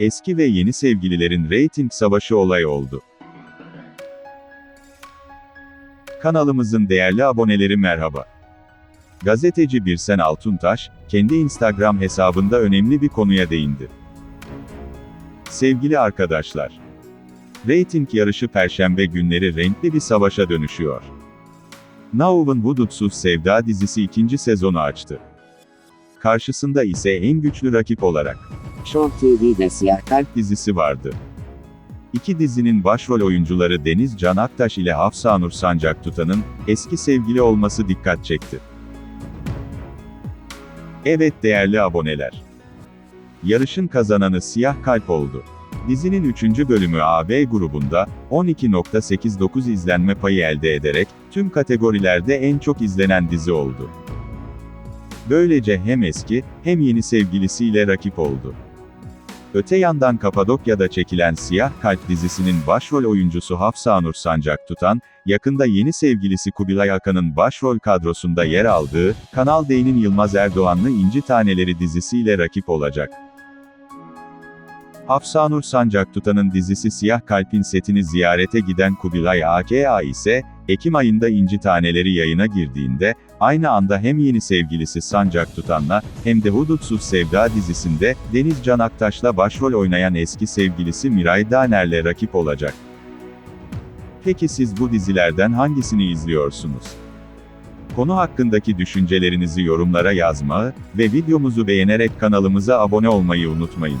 eski ve yeni sevgililerin reyting savaşı olay oldu. Kanalımızın değerli aboneleri merhaba. Gazeteci Birsen Altuntaş, kendi Instagram hesabında önemli bir konuya değindi. Sevgili arkadaşlar, reyting yarışı perşembe günleri renkli bir savaşa dönüşüyor. Nauv'un Hudutsuz Sevda dizisi ikinci sezonu açtı. Karşısında ise en güçlü rakip olarak Show TV'de Siyah Kalp dizisi vardı. İki dizinin başrol oyuncuları Deniz Can Aktaş ile Hafsa Nur Sancak Tutan'ın eski sevgili olması dikkat çekti. Evet değerli aboneler. Yarışın kazananı Siyah Kalp oldu. Dizinin 3. bölümü AB grubunda 12.89 izlenme payı elde ederek tüm kategorilerde en çok izlenen dizi oldu. Böylece hem eski hem yeni sevgilisiyle rakip oldu. Öte yandan Kapadokya'da çekilen Siyah Kalp dizisinin başrol oyuncusu Hafsa Nur Sancak Tutan, yakında yeni sevgilisi Kubilay Akan'ın başrol kadrosunda yer aldığı, Kanal D'nin Yılmaz Erdoğanlı İnci Taneleri dizisiyle rakip olacak. Hafsa Nur Sancak Tutan'ın dizisi Siyah Kalp'in setini ziyarete giden Kubilay AKA ise, Ekim ayında İnci Taneleri yayına girdiğinde, aynı anda hem yeni sevgilisi Sancak Tutan'la, hem de Hudutsuz Sevda dizisinde, Deniz Can Aktaş'la başrol oynayan eski sevgilisi Miray Daner'le rakip olacak. Peki siz bu dizilerden hangisini izliyorsunuz? Konu hakkındaki düşüncelerinizi yorumlara yazmayı ve videomuzu beğenerek kanalımıza abone olmayı unutmayın.